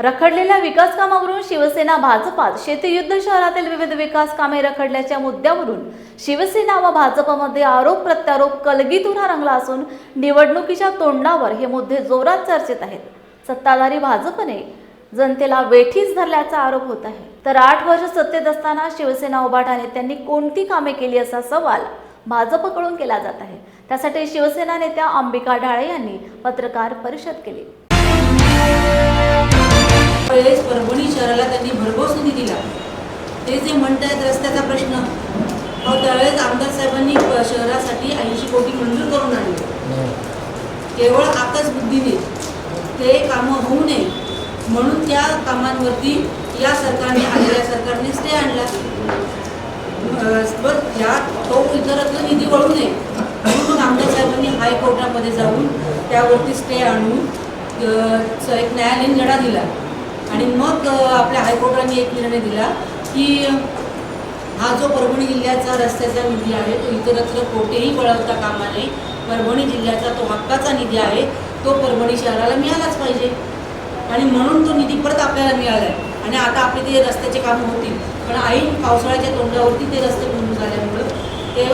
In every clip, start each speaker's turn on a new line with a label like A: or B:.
A: रखडलेल्या विकास कामावरून शिवसेना भाजपात शेतीयुद्ध शहरातील विविध विकास कामे रखडल्याच्या मुद्द्यावरून शिवसेना व भाजपमध्ये आरोप प्रत्यारोप कलगीतुरा रंगला असून निवडणुकीच्या तोंडावर हे मुद्दे जोरात चर्चेत आहेत. सत्ताधारी भाजपने जनतेला वेठीच धरल्याचा आरोप होत आहे. तर आठ वर्ष सत्तेत असताना शिवसेना उभाटा नेत्यांनी कोणती कामे केली असा सवाल भाजपकडून केला जात आहे. त्यासाठी शिवसेना नेत्या अंबिका ढाळे यांनी पत्रकार परिषद केली.
B: ते जे म्हणतायत रस्त्याचा प्रश्न अहो त्यावेळेस आमदार साहेबांनी शहरासाठी ऐंशी कोटी मंजूर करून आणले. केवळ आकाश बुद्धीने ते कामं होऊ नये. म्हणून त्या कामांवरती या सरकारने आलेल्या सरकारने स्टे आणला. अं, बरं या तो इतरत्र निधी वळू नये. म्हणून मग आमदार साहेबांनी हायकोर्टामध्ये जाऊन त्यावरती स्टे आणून एक न्यायालयीन लढा दिला. आणि मग आपल्या हायकोर्टाने एक निर्णय दिला की हा जो परभणी जिल्ह्याचा रस्त्याचा निधी आहे तो इतरत्र कोठेही वळवता कामा नये. परभणी जिल्ह्याचा तो हक्काचा निधी आहे तो परभणी शहराला मिळालाच पाहिजे. आणि म्हणून तो निधी परत आपल्याला मिळाला आहे आणि आता आपले ते रस्त्याचे कामं होतील. पण ऐन पावसाळ्याच्या तोंडावरती ते रस्ते बंद झाल्यामुळं ते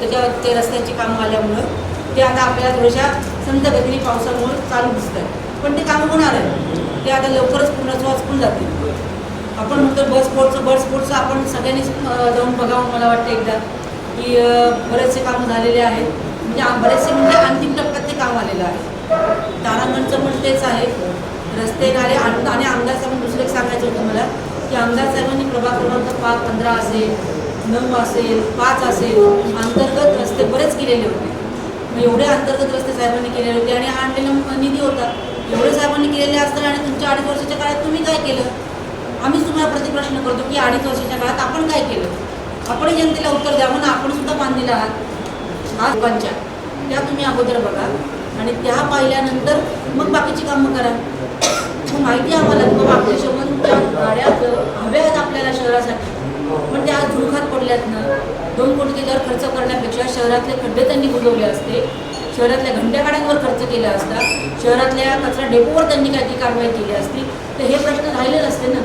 B: त्याच्या ते रस्त्याची कामं आल्यामुळं ते आता आपल्याला थोड्याशा संत गतीने पावसामुळे चालू दिसत आहे पण ते कामं होणार आहे. ते आता लवकरच पूर्णत्वास पण जातील आपण म्हणतो बस स्पोर्टचं बस स्पोर्टचं आपण सगळ्यांनीच जाऊन बघावं मला वाटतं एकदा. की बरेचसे कामं झालेले आहेत. म्हणजे बरेचसे म्हणजे अंतिम टप्प्यात ते काम आलेलं आहे. तारांगणचं पण तेच आहे. रस्ते नाले आणून आणि आमदार साहेब दुसरं एक सांगायचं होतं मला की आमदार साहेबांनी प्रभाग क्रमांक पाच पंधरा असेल नऊ असेल पाच असेल अंतर्गत रस्ते बरेच केलेले होते. मग एवढे अंतर्गत रस्ते साहेबांनी केलेले होते आणि हा आणलेला निधी होता. एवढे साहेबांनी केलेले असतात आणि अडीच वर्षाच्या काळात तुम्ही काय केलं? आम्हीच तुम्हाला प्रतिप्रश्न करतो की अडीच वर्षाच्या काळात आपण काय केलं? आपण जनतेला उत्तर द्या म्हणून आपण सुद्धा बांधलेला आहात. हा लोकांच्या. त्या तुम्ही अगोदर बघा. आणि त्या पाहिल्यानंतर मग बाकीची कामं करा. मग माहिती आहे आम्हाला की बाबा आपल्या शहरांच्या गाड्या हव्या आहेत आपल्याला शहरासाठी. पण त्या आज धुळखात पडल्यात ना. दोन कोटी त्याच्यावर खर्च करण्यापेक्षा शहरातले खड्डे त्यांनी बुजवले असते. शहरातल्या घंट्यागाड्यांवर खर्च केला असता शहरातल्या कचरा डेपोवर त्यांनी काही कारवाई केली असती तर हे प्रश्न राहिले असते ना.